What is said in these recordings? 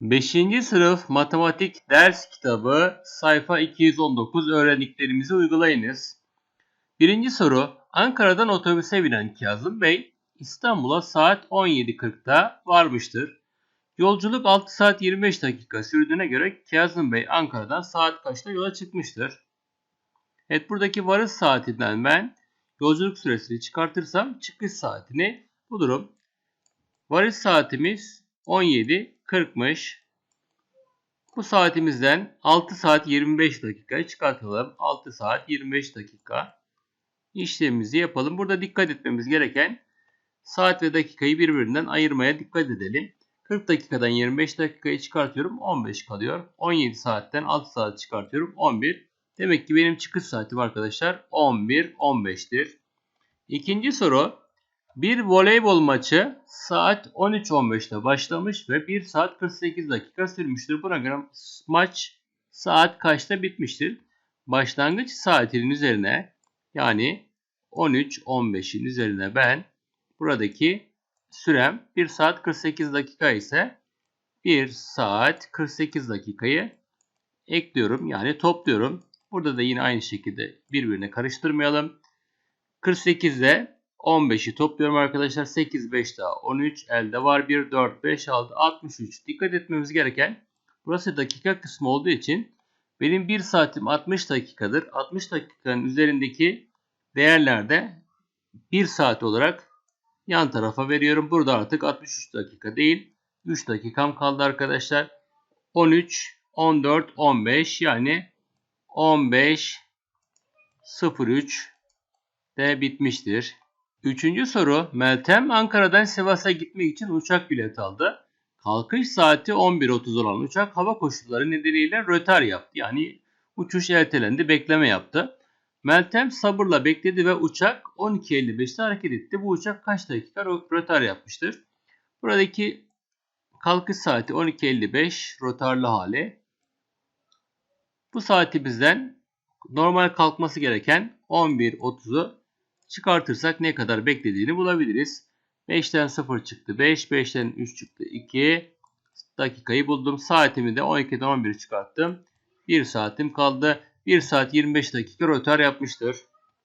5. sınıf matematik ders kitabı sayfa 219 öğrendiklerimizi uygulayınız. Birinci soru Ankara'dan otobüse binen Kazım Bey İstanbul'a saat 17.40'da varmıştır. Yolculuk 6 saat 25 dakika sürdüğüne göre Kazım Bey Ankara'dan saat kaçta yola çıkmıştır? Evet buradaki varış saatinden ben yolculuk süresini çıkartırsam çıkış saatini bulurum. Varış saatimiz 17.40'mış. Bu saatimizden 6 saat 25 dakika çıkartalım. 6 saat 25 dakika işlemimizi yapalım. Burada dikkat etmemiz gereken saat ve dakikayı birbirinden ayırmaya dikkat edelim. 40 dakikadan 25 dakikayı çıkartıyorum. 15 kalıyor. 17 saatten 6 saat çıkartıyorum. 11. Demek ki benim çıkış saatim arkadaşlar 11-15'tir. İkinci soru. Bir voleybol maçı saat 13.15'te başlamış ve 1 saat 48 dakika sürmüştür. Göre maç saat kaçta bitmiştir? Başlangıç saatinin üzerine yani 13.15'in üzerine ben buradaki sürem 1 saat 48 dakika ise 1 saat 48 dakikayı ekliyorum yani topluyorum. Burada da yine aynı şekilde birbirine karıştırmayalım. 48 ile 15'i topluyorum arkadaşlar. 8, 5 daha 13. Elde var 1, 4, 5, 6, 63. Dikkat etmemiz gereken burası dakika kısmı olduğu için benim 1 saatim 60 dakikadır. 60 dakikanın üzerindeki değerlerde 1 saat olarak yan tarafa veriyorum. Burada artık 63 dakika değil 3 dakikam kaldı arkadaşlar. 13, 14, 15 yani 15 03 de bitmiştir. Üçüncü soru. Meltem Ankara'dan Sivas'a gitmek için uçak bileti aldı. Kalkış saati 11.30 olan uçak hava koşulları nedeniyle rötar yaptı. Yani uçuş ertelendi, bekleme yaptı. Meltem sabırla bekledi ve uçak 12.55'te hareket etti. Bu uçak kaç dakika rötar yapmıştır? Buradaki kalkış saati 12.55 rötarlı hali. Bu saati bizden normal kalkması gereken 11.30'u çıkartırsak ne kadar beklediğini bulabiliriz. 5'ten 0 çıktı 5, 5'ten 3 çıktı 2 dakikayı buldum. Saatimi de 12'den 11 çıkarttım. 1 saatim kaldı. 1 saat 25 dakika rötar yapmıştır.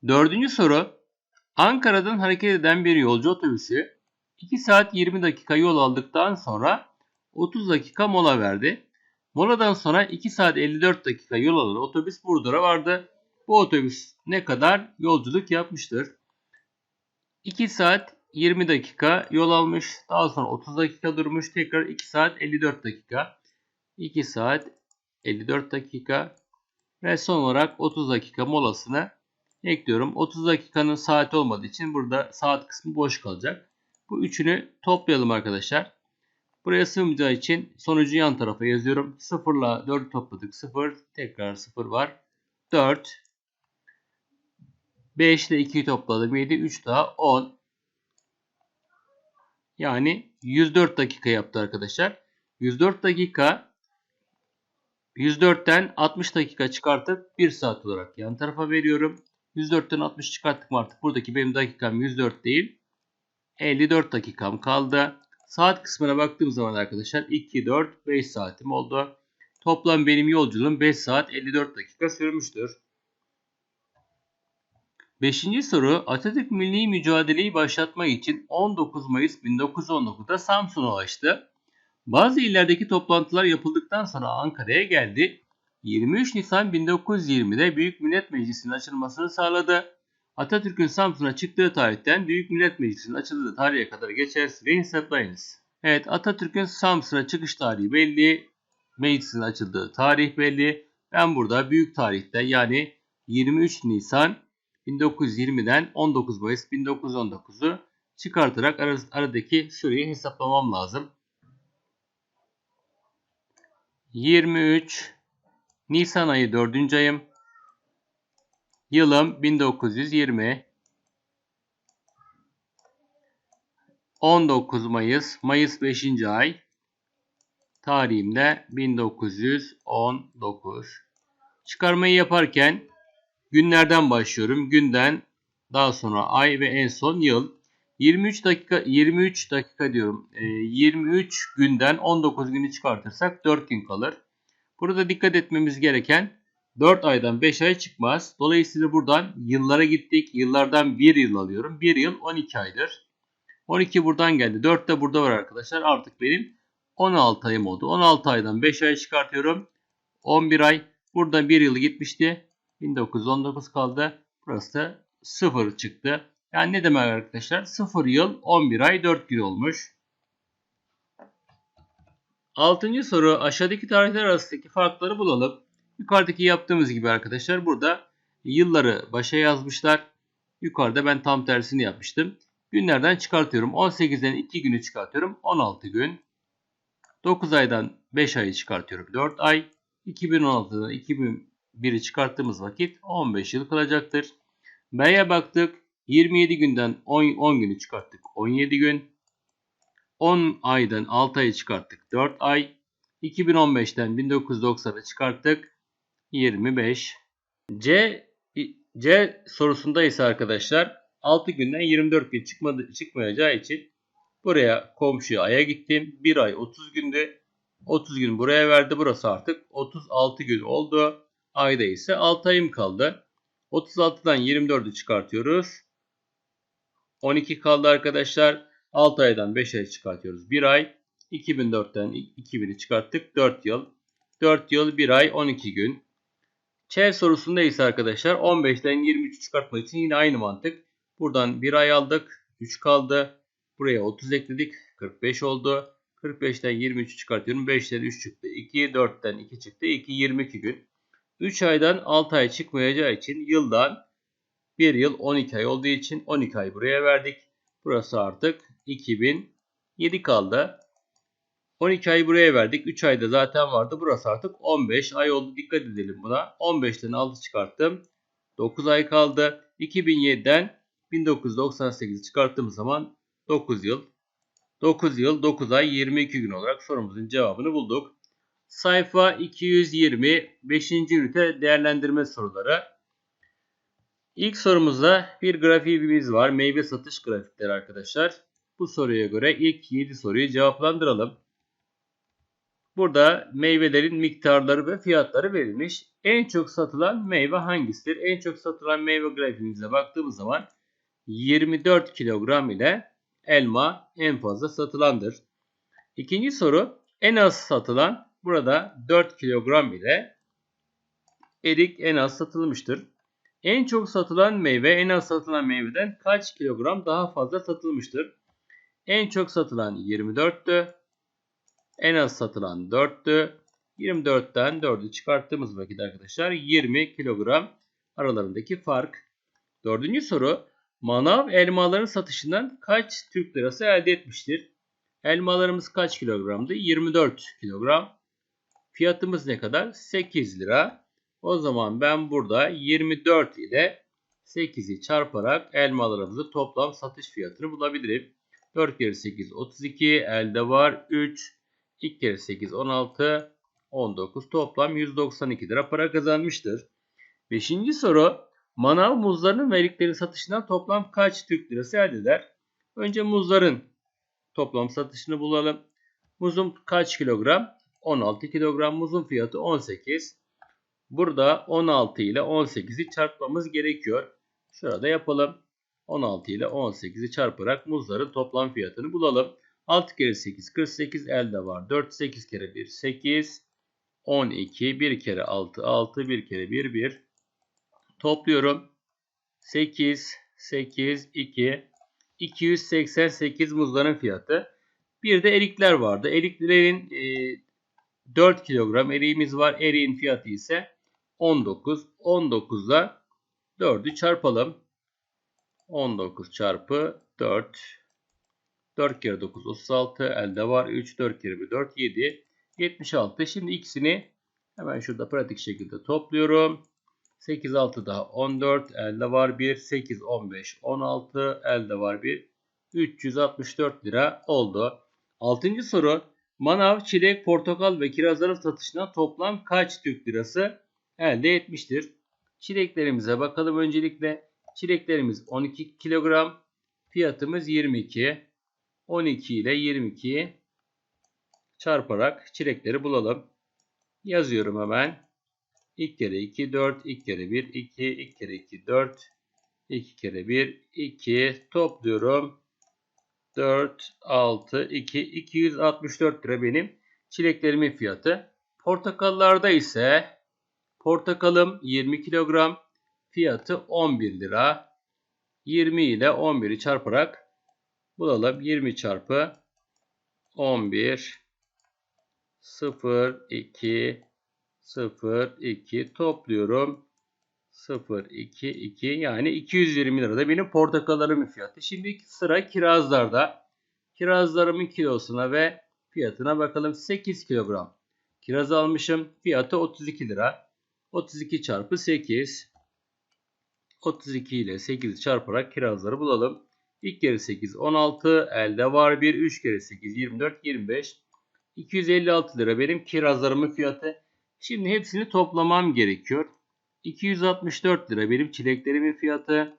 Dördüncü soru. Ankara'dan hareket eden bir yolcu otobüsü 2 saat 20 dakika yol aldıktan sonra 30 dakika mola verdi. Moladan sonra 2 saat 54 dakika yol alan otobüs Burdur'a vardı. Bu otobüs ne kadar yolculuk yapmıştır? 2 saat 20 dakika yol almış. Daha sonra 30 dakika durmuş. Tekrar 2 saat 54 dakika. 2 saat 54 dakika. Ve son olarak 30 dakika molasını ekliyorum. 30 dakikanın saati olmadığı için burada saat kısmı boş kalacak. Bu üçünü toplayalım arkadaşlar. Buraya sığmayacağı için sonucu yan tarafa yazıyorum. 0 ile 4'ü topladık. 0. Tekrar 0 var. 4. 5 ile 2'yi topladım. 7. 3 daha 10. Yani 104 dakika yaptı arkadaşlar. 104 dakika 104'ten 60 dakika çıkartıp 1 saat olarak yan tarafa veriyorum. 104'ten 60 çıkarttık artık buradaki benim dakikam 104 değil. 54 dakikam kaldı. Saat kısmına baktığım zaman arkadaşlar 2, 4, 5 saatim oldu. Toplam benim yolculuğum 5 saat 54 dakika sürmüştür. Beşinci soru Atatürk milli mücadeleyi başlatmak için 19 Mayıs 1919'da Samsun'a ulaştı. Bazı illerdeki toplantılar yapıldıktan sonra Ankara'ya geldi. 23 Nisan 1920'de Büyük Millet Meclisi'nin açılmasını sağladı. Atatürk'ün Samsun'a çıktığı tarihten Büyük Millet Meclisi'nin açıldığı tarihe kadar geçer süreyi hesaplayınız. Evet Atatürk'ün Samsun'a çıkış tarihi belli. Meclisin açıldığı tarih belli. Ben burada büyük tarihte yani 23 Nisan 1920'den 19 Mayıs 1919'u çıkartarak aradaki süreyi hesaplamam lazım. 23 Nisan ayı 4. ayım. Yılım 1920. 19 Mayıs, Mayıs 5. ay. Tarihimde 1919. Çıkarmayı yaparken günlerden başlıyorum. Günden daha sonra ay ve en son yıl. 23 dakika 23 dakika diyorum. E, 23 günden 19 günü çıkartırsak 4 gün kalır. Burada dikkat etmemiz gereken 4 aydan 5 ay çıkmaz. Dolayısıyla buradan yıllara gittik. Yıllardan 1 yıl alıyorum. 1 yıl 12 aydır. 12 buradan geldi. 4 de burada var arkadaşlar. Artık benim 16 ayım oldu. 16 aydan 5 ay çıkartıyorum. 11 ay. Burada 1 yıl gitmişti. 1919 kaldı. Burası da 0 çıktı. Yani ne demek arkadaşlar? 0 yıl 11 ay 4 gün olmuş. Altıncı soru aşağıdaki tarihler arasındaki farkları bulalım. Yukarıdaki yaptığımız gibi arkadaşlar burada yılları başa yazmışlar. Yukarıda ben tam tersini yapmıştım. Günlerden çıkartıyorum. 18'den 2 günü çıkartıyorum. 16 gün. 9 aydan 5 ayı çıkartıyorum. 4 ay. 2016'dan 2001'i çıkarttığımız vakit 15 yıl kalacaktır. B'ye baktık. 27 günden 10, 10 günü çıkarttık. 17 gün. 10 aydan 6 ayı çıkarttık. 4 ay. 2015'ten 1990'ı çıkarttık. 25. C C sorusunda ise arkadaşlar 6 günden 24 gün çıkmadı, çıkmayacağı için buraya komşuya aya gittim. 1 ay 30 gündü. 30 gün buraya verdi. Burası artık 36 gün oldu. Ayda ise 6 ayım kaldı. 36'dan 24'ü çıkartıyoruz. 12 kaldı arkadaşlar. 6 aydan 5 ay çıkartıyoruz. 1 ay. 2004'ten 2000'i çıkarttık. 4 yıl. 4 yıl 1 ay 12 gün. Ç sorusunda ise arkadaşlar 15'ten 23'ü çıkartmak için yine aynı mantık. Buradan 1 ay aldık. 3 kaldı. Buraya 30 ekledik. 45 oldu. 45'ten 23'ü çıkartıyorum. 5'ten 3 çıktı. 2, 4'ten 2 çıktı. 2, 22 gün. 3 aydan 6 ay çıkmayacağı için yıldan 1 yıl 12 ay olduğu için 12 ay buraya verdik. Burası artık 2007 kaldı. 12 ay buraya verdik. 3 ayda zaten vardı. Burası artık 15 ay oldu. Dikkat edelim buna. 15'ten 6 çıkarttım. 9 ay kaldı. 2007'den 1998 çıkarttığım zaman 9 yıl. 9 yıl 9 ay 22 gün olarak sorumuzun cevabını bulduk. Sayfa 220 5. ünite değerlendirme soruları. İlk sorumuzda bir grafiğimiz var. Meyve satış grafikleri arkadaşlar. Bu soruya göre ilk 7 soruyu cevaplandıralım. Burada meyvelerin miktarları ve fiyatları verilmiş. En çok satılan meyve hangisidir? En çok satılan meyve grafiğimize baktığımız zaman 24 kilogram ile elma en fazla satılandır. İkinci soru en az satılan burada 4 kilogram ile erik en az satılmıştır. En çok satılan meyve en az satılan meyveden kaç kilogram daha fazla satılmıştır? En çok satılan 24'tü. En az satılan 4'tü. 24'ten 4'ü çıkarttığımız vakit arkadaşlar 20 kilogram aralarındaki fark. Dördüncü soru. Manav elmaların satışından kaç Türk lirası elde etmiştir? Elmalarımız kaç kilogramdı? 24 kilogram. Fiyatımız ne kadar? 8 lira. O zaman ben burada 24 ile 8'i çarparak elmalarımızı toplam satış fiyatını bulabilirim. 4 kere 8 32 elde var 3 2 kere 8 16 19 toplam 192 lira para kazanmıştır. 5. soru manav muzlarının verdikleri satışından toplam kaç Türk lirası elde eder? Önce muzların toplam satışını bulalım. Muzum kaç kilogram? 16 kilogram muzun fiyatı 18. Burada 16 ile 18'i çarpmamız gerekiyor. Şurada yapalım. 16 ile 18'i çarparak muzların toplam fiyatını bulalım. 6 kere 8 48 elde var. 4 8 kere 1 8 12 1 kere 6 6 1 kere 1 1 topluyorum. 8 8 2 288 muzların fiyatı. Bir de erikler vardı. Eriklerin e, 4 kilogram eriğimiz var. Eriğin fiyatı ise 19. 19'da 4'ü çarpalım. 19 çarpı 4 4 kere 9 36 elde var. 3 4 kere 1 4 7 76. Şimdi ikisini hemen şurada pratik şekilde topluyorum. 8 6 daha 14 elde var 1 8 15 16 elde var 1 364 lira oldu. 6. soru manav, çilek, portakal ve kirazların satışına toplam kaç Türk lirası elde etmiştir? Çileklerimize bakalım öncelikle. Çileklerimiz 12 kilogram. Fiyatımız 22. 12 ile 22'yi çarparak çilekleri bulalım. Yazıyorum hemen. İlk kere 2, 4, ilk kere 1, 2, ilk kere 2, 4, 2 kere 1, 2 topluyorum. 4, 6, 2, 264 lira benim çileklerimin fiyatı. Portakallarda ise portakalım 20 kilogram fiyatı 11 lira. 20 ile 11'i çarparak bulalım. 20 çarpı 11 0 2 0 2 topluyorum. 0 2 2 yani 220 lirada benim portakallarımın fiyatı. Şimdi sıra kirazlarda. Kirazlarımın kilosuna ve fiyatına bakalım. 8 kilogram. Kiraz almışım. Fiyatı 32 lira. 32 çarpı 8. 32 ile 8 çarparak kirazları bulalım. İlk kere 8 16. Elde var 1. 3 kere 8 24 25. 256 lira benim kirazlarımın fiyatı. Şimdi hepsini toplamam gerekiyor. 264 lira benim çileklerimin fiyatı.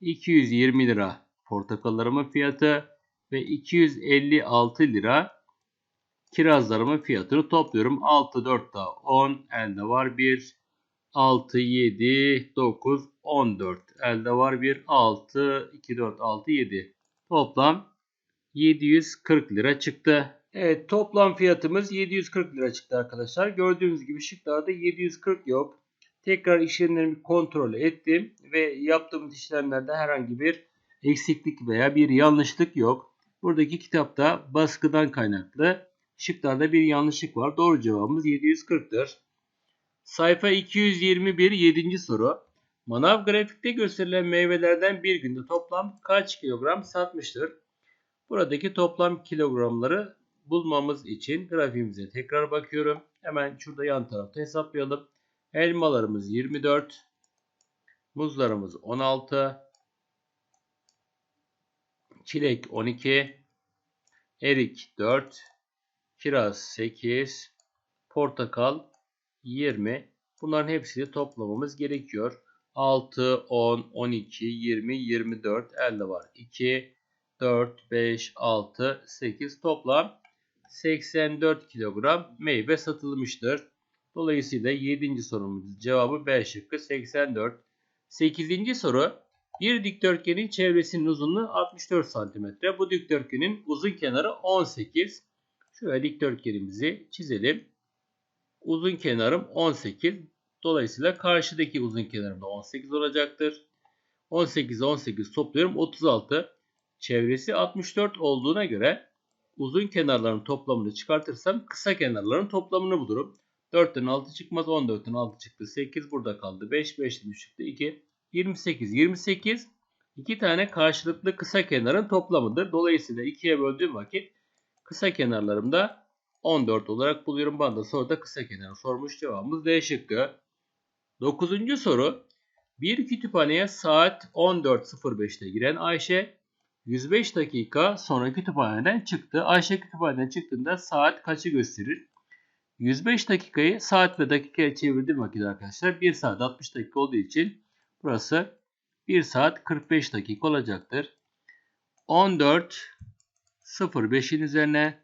220 lira portakallarımın fiyatı. Ve 256 lira kirazlarımın fiyatını topluyorum. 6, 4 daha 10. Elde var 1. 6, 7, 9, 14. Elde var 1. 6, 2, 4, 6, 7. Toplam 740 lira çıktı. Evet toplam fiyatımız 740 lira çıktı arkadaşlar. Gördüğünüz gibi şıklarda 740 yok. Tekrar işlemlerimi kontrol ettim ve yaptığımız işlemlerde herhangi bir eksiklik veya bir yanlışlık yok. Buradaki kitapta baskıdan kaynaklı şıklarda bir yanlışlık var. Doğru cevabımız 740'tır. Sayfa 221 7. soru. Manav grafikte gösterilen meyvelerden bir günde toplam kaç kilogram satmıştır? Buradaki toplam kilogramları bulmamız için grafiğimize tekrar bakıyorum. Hemen şurada yan tarafta hesaplayalım. Elmalarımız 24. Muzlarımız 16. Çilek 12. Erik 4. Kiraz 8. Portakal 20. Bunların hepsini toplamamız gerekiyor. 6, 10, 12, 20, 24 elde var. 2, 4, 5, 6, 8 toplam 84 kilogram meyve satılmıştır. Dolayısıyla 7. sorumuzun cevabı B şıkkı 84. 8. soru bir dikdörtgenin çevresinin uzunluğu 64 cm. Bu dikdörtgenin uzun kenarı 18. Şöyle dikdörtgenimizi çizelim. Uzun kenarım 18. Dolayısıyla karşıdaki uzun kenarım da 18 olacaktır. 18 18 topluyorum 36. Çevresi 64 olduğuna göre uzun kenarların toplamını çıkartırsam kısa kenarların toplamını bulurum. 4'ten 6 çıkmaz. 14'ten 6 çıktı. 8 burada kaldı. 5 5'ten 3 çıktı. 2 28 28 iki tane karşılıklı kısa kenarın toplamıdır. Dolayısıyla 2'ye böldüğüm vakit kısa kenarlarımda 14 olarak buluyorum. Bana da soruda kısa kenarı sormuş. Cevabımız D şıkkı. 9. soru. Bir kütüphaneye saat 14.05'te giren Ayşe 105 dakika sonra kütüphaneden çıktı. Ayşe kütüphaneden çıktığında saat kaçı gösterir? 105 dakikayı saat ve dakikaya çevirdiğim vakit arkadaşlar 1 saat 60 dakika olduğu için burası 1 saat 45 dakika olacaktır. 14 05'in üzerine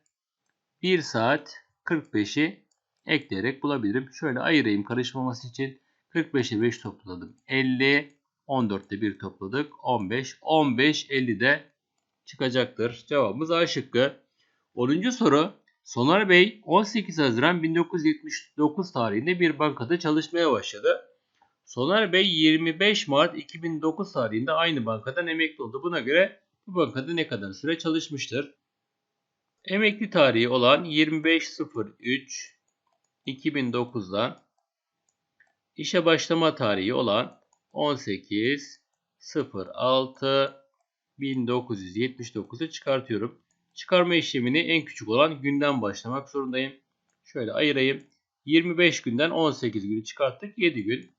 1 saat 45'i ekleyerek bulabilirim. Şöyle ayırayım karışmaması için. 45'e 5 topladım. 50. 14'te 1 topladık. 15. 15 50 de çıkacaktır. Cevabımız A şıkkı. 10. soru. Soner Bey 18 Haziran 1979 tarihinde bir bankada çalışmaya başladı. Soner Bey 25 Mart 2009 tarihinde aynı bankadan emekli oldu. Buna göre bu bankada ne kadar süre çalışmıştır? Emekli tarihi olan 25.03 2009'dan işe başlama tarihi olan 18.06 1979'u çıkartıyorum. Çıkarma işlemini en küçük olan günden başlamak zorundayım. Şöyle ayırayım. 25 günden 18 günü çıkarttık. 7 gün.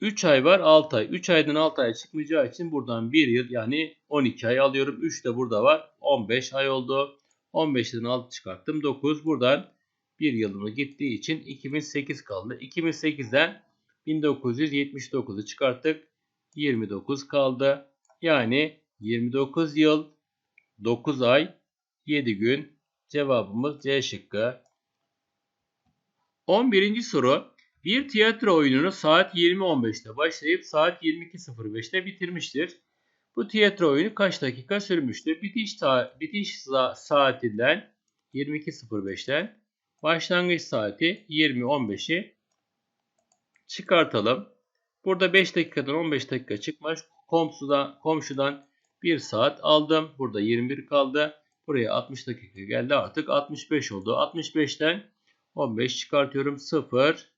3 ay var 6 ay. 3 aydan 6 ay çıkmayacağı için buradan 1 yıl yani 12 ay alıyorum. 3 de burada var. 15 ay oldu. 15'ten 6 çıkarttım. 9 buradan 1 yılımı gittiği için 2008 kaldı. 2008'den 1979'u çıkarttık. 29 kaldı. Yani 29 yıl 9 ay 7 gün. Cevabımız C şıkkı. 11. soru. Bir tiyatro oyununu saat 20.15'te başlayıp saat 22.05'te bitirmiştir. Bu tiyatro oyunu kaç dakika sürmüştür? Bitiş, ta- bitiş sa- saatinden 22.05'ten başlangıç saati 20.15'i çıkartalım. Burada 5 dakikadan 15 dakika çıkmış. Komşudan, komşudan 1 saat aldım. Burada 21 kaldı. Buraya 60 dakika geldi. Artık 65 oldu. 65'ten 15 çıkartıyorum. 0,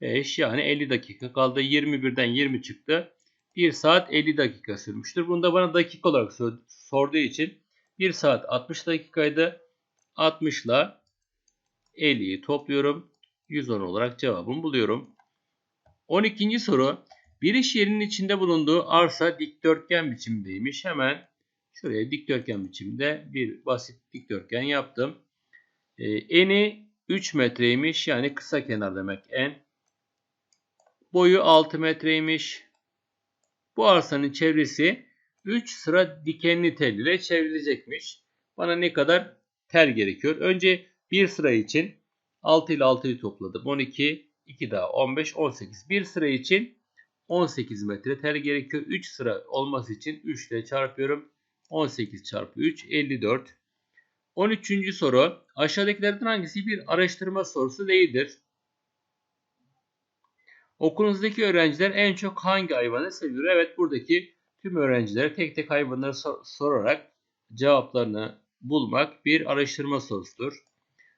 5 yani 50 dakika kaldı. 21'den 20 çıktı. 1 saat 50 dakika sürmüştür. Bunu da bana dakika olarak sor- sorduğu için 1 saat 60 dakikaydı. 60 ile 50'yi topluyorum. 110 olarak cevabımı buluyorum. 12. soru. Bir iş yerinin içinde bulunduğu arsa dikdörtgen biçimdeymiş. Hemen şuraya dikdörtgen biçimde bir basit dikdörtgen yaptım. Ee, eni 3 metreymiş. Yani kısa kenar demek en. Boyu 6 metreymiş. Bu arsanın çevresi 3 sıra dikenli tel ile çevrilecekmiş. Bana ne kadar tel gerekiyor? Önce bir sıra için 6 ile 6'yı topladım. 12, 2 daha 15, 18. Bir sıra için 18 metre tel gerekiyor. 3 sıra olması için 3 ile çarpıyorum. 18 çarpı 3, 54. 13. soru. Aşağıdakilerden hangisi bir araştırma sorusu değildir? Okulunuzdaki öğrenciler en çok hangi hayvanı seviyor? Evet buradaki tüm öğrencilere tek tek hayvanları sor- sorarak cevaplarını bulmak bir araştırma sorusudur.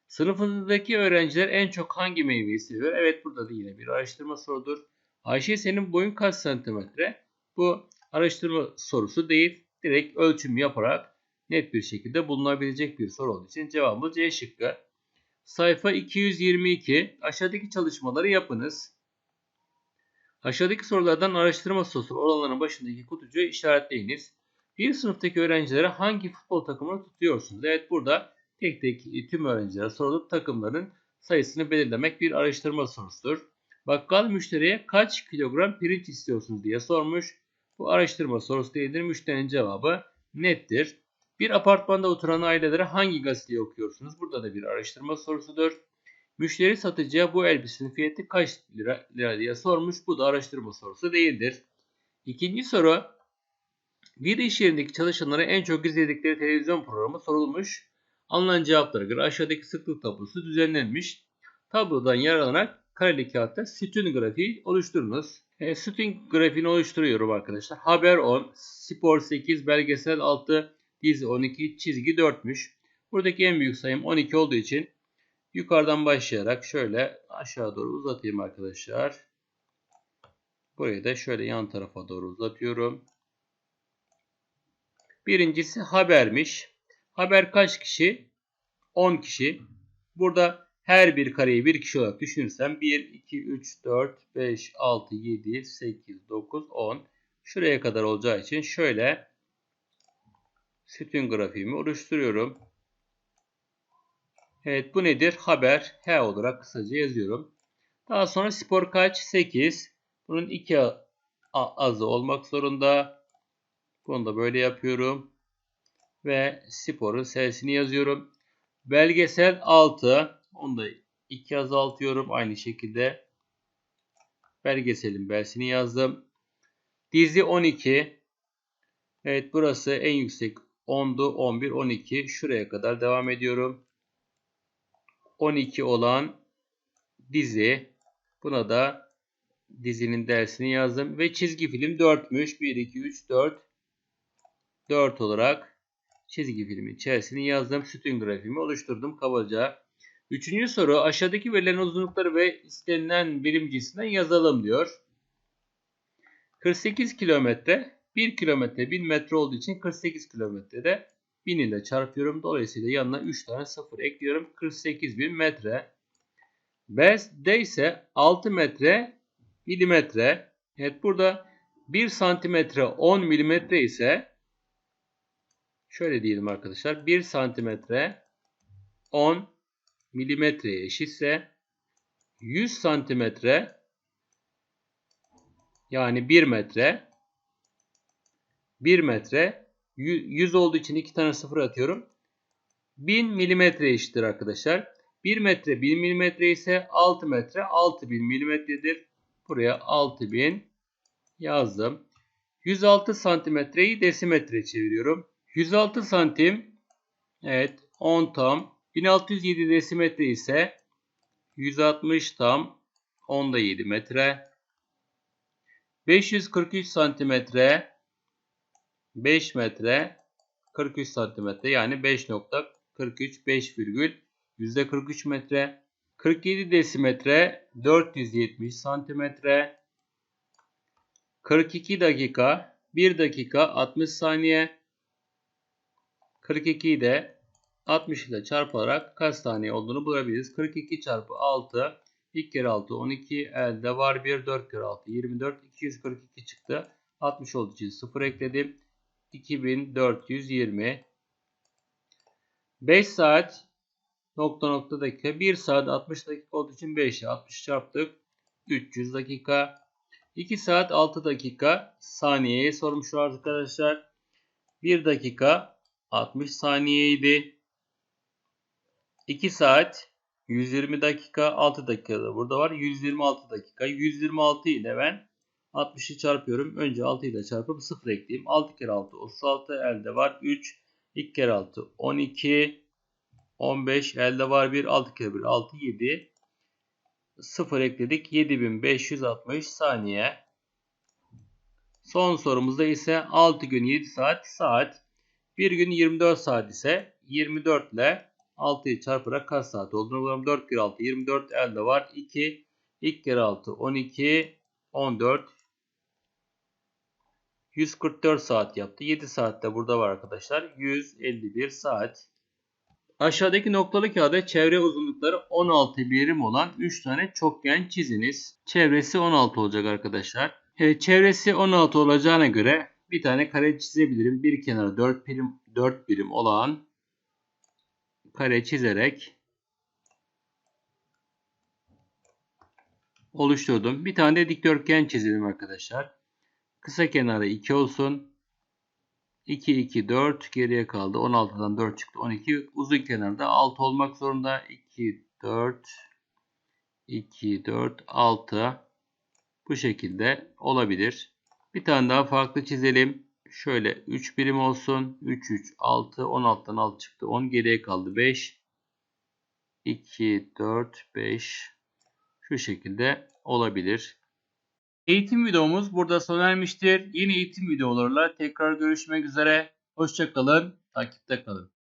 Sınıfındaki öğrenciler en çok hangi meyveyi seviyor? Evet burada da yine bir araştırma sorudur. Ayşe senin boyun kaç santimetre? Bu araştırma sorusu değil. Direkt ölçüm yaparak net bir şekilde bulunabilecek bir soru olduğu için cevabımız C şıkkı. Sayfa 222. Aşağıdaki çalışmaları yapınız. Aşağıdaki sorulardan araştırma sorusu olanların başındaki kutucuğu işaretleyiniz. Bir sınıftaki öğrencilere hangi futbol takımını tutuyorsunuz? Evet burada tek tek tüm öğrencilere sorulup takımların sayısını belirlemek bir araştırma sorusudur. Bakkal müşteriye kaç kilogram pirinç istiyorsunuz diye sormuş. Bu araştırma sorusu değildir. Müşterinin cevabı nettir. Bir apartmanda oturan ailelere hangi gazeteyi okuyorsunuz? Burada da bir araştırma sorusudur. Müşteri satıcıya bu elbisenin fiyatı kaç lira, lira diye sormuş. Bu da araştırma sorusu değildir. İkinci soru. Bir iş yerindeki çalışanlara en çok izledikleri televizyon programı sorulmuş. Alınan cevaplara göre aşağıdaki sıklık tablosu düzenlenmiş. Tablodan yararlanarak kareli kağıtta sütun grafiği oluşturunuz. E, sütun grafiğini oluşturuyorum arkadaşlar. Haber 10, spor 8, belgesel 6, dizi 12, çizgi 4'müş. Buradaki en büyük sayım 12 olduğu için yukarıdan başlayarak şöyle aşağı doğru uzatayım arkadaşlar. Burayı da şöyle yan tarafa doğru uzatıyorum. Birincisi habermiş. Haber kaç kişi? 10 kişi. Burada her bir kareyi bir kişi olarak düşünürsem 1, 2, 3, 4, 5, 6, 7, 8, 9, 10. Şuraya kadar olacağı için şöyle sütun grafiğimi oluşturuyorum. Evet bu nedir? Haber H olarak kısaca yazıyorum. Daha sonra spor kaç? 8. Bunun 2 azı olmak zorunda. Bunu da böyle yapıyorum. Ve sporun S'sini yazıyorum. Belgesel 6. Onu da 2 azaltıyorum. Aynı şekilde. Belgeselin B'sini yazdım. Dizi 12. Evet burası en yüksek 10'du. 11, 12. Şuraya kadar devam ediyorum. 12 olan dizi. Buna da dizinin dersini yazdım. Ve çizgi film 4'müş. 1, 2, 3, 4. 4 olarak çizgi filmin içerisini yazdım. Sütun grafiğimi oluşturdum kabaca. Üçüncü soru aşağıdaki verilen uzunlukları ve istenilen birim cinsinden yazalım diyor. 48 kilometre 1 kilometre 1000 metre olduğu için 48 kilometrede 1000 ile çarpıyorum. Dolayısıyla yanına 3 tane sıfır ekliyorum. 48 bin metre. B'de ise 6 metre milimetre. Evet burada 1 santimetre 10 milimetre ise şöyle diyelim arkadaşlar. 1 santimetre 10 milimetreye eşitse 100 santimetre yani 1 metre 1 metre Yü- 100 olduğu için 2 tane sıfır atıyorum. 1000 milimetre eşittir arkadaşlar. 1 metre 1000 milimetre ise 6 metre 6000 milimetredir. Buraya 6000 yazdım. 106 santimetreyi desimetre çeviriyorum. 106 santim evet 10 tam. 1607 desimetre ise 160 tam 10'da 7 metre. 543 santimetre 5 metre 43 santimetre yani 5.43 5 virgül yüzde 43 metre. 47 desimetre 470 santimetre. 42 dakika 1 dakika 60 saniye. 42'yi de 60 ile çarparak kaç saniye olduğunu bulabiliriz. 42 çarpı 6 2 kere 6 12 elde var 1 4 kere 6 24 242 çıktı. 60 olduğu için 0 ekledim. 2420 5 saat nokta nokta dakika 1 saat 60 dakika olduğu için 5'e 60 çarptık. 300 dakika 2 saat 6 dakika saniyeye sormuş arkadaşlar. 1 dakika 60 saniyeydi. 2 saat 120 dakika 6 dakika da burada var. 126 dakika. 126 ile ben 60'ı çarpıyorum. Önce 6 ile çarpıp 0 ekleyeyim. 6 kere 6 36 elde var 3. 2 kere 6 12. 15 elde var 1. 6 kere 1 6 7. 0 ekledik. 7560 saniye. Son sorumuzda ise 6 gün 7 saat saat. 1 gün 24 saat ise 24 ile 6'yı çarparak kaç saat olduğunu bulalım. 4 kere 6 24 elde var. 2 2 kere 6 12 14 144 saat yaptı. 7 saat de burada var arkadaşlar. 151 saat. Aşağıdaki noktalı kağıda çevre uzunlukları 16 birim olan 3 tane çokgen çiziniz. Çevresi 16 olacak arkadaşlar. Evet, çevresi 16 olacağına göre bir tane kare çizebilirim. Bir kenarı 4 birim, 4 birim olan kare çizerek oluşturdum. Bir tane de dikdörtgen çizelim arkadaşlar. Kısa kenarı 2 olsun. 2, 2, 4 geriye kaldı. 16'dan 4 çıktı. 12. Uzun kenarda 6 olmak zorunda. 2, 4, 2, 4, 6. Bu şekilde olabilir. Bir tane daha farklı çizelim. Şöyle 3 birim olsun. 3, 3, 6. 16'dan 6 çıktı. 10 geriye kaldı. 5, 2, 4, 5. Şu şekilde olabilir. Eğitim videomuz burada sona ermiştir. Yeni eğitim videolarla tekrar görüşmek üzere. Hoşçakalın, takipte kalın.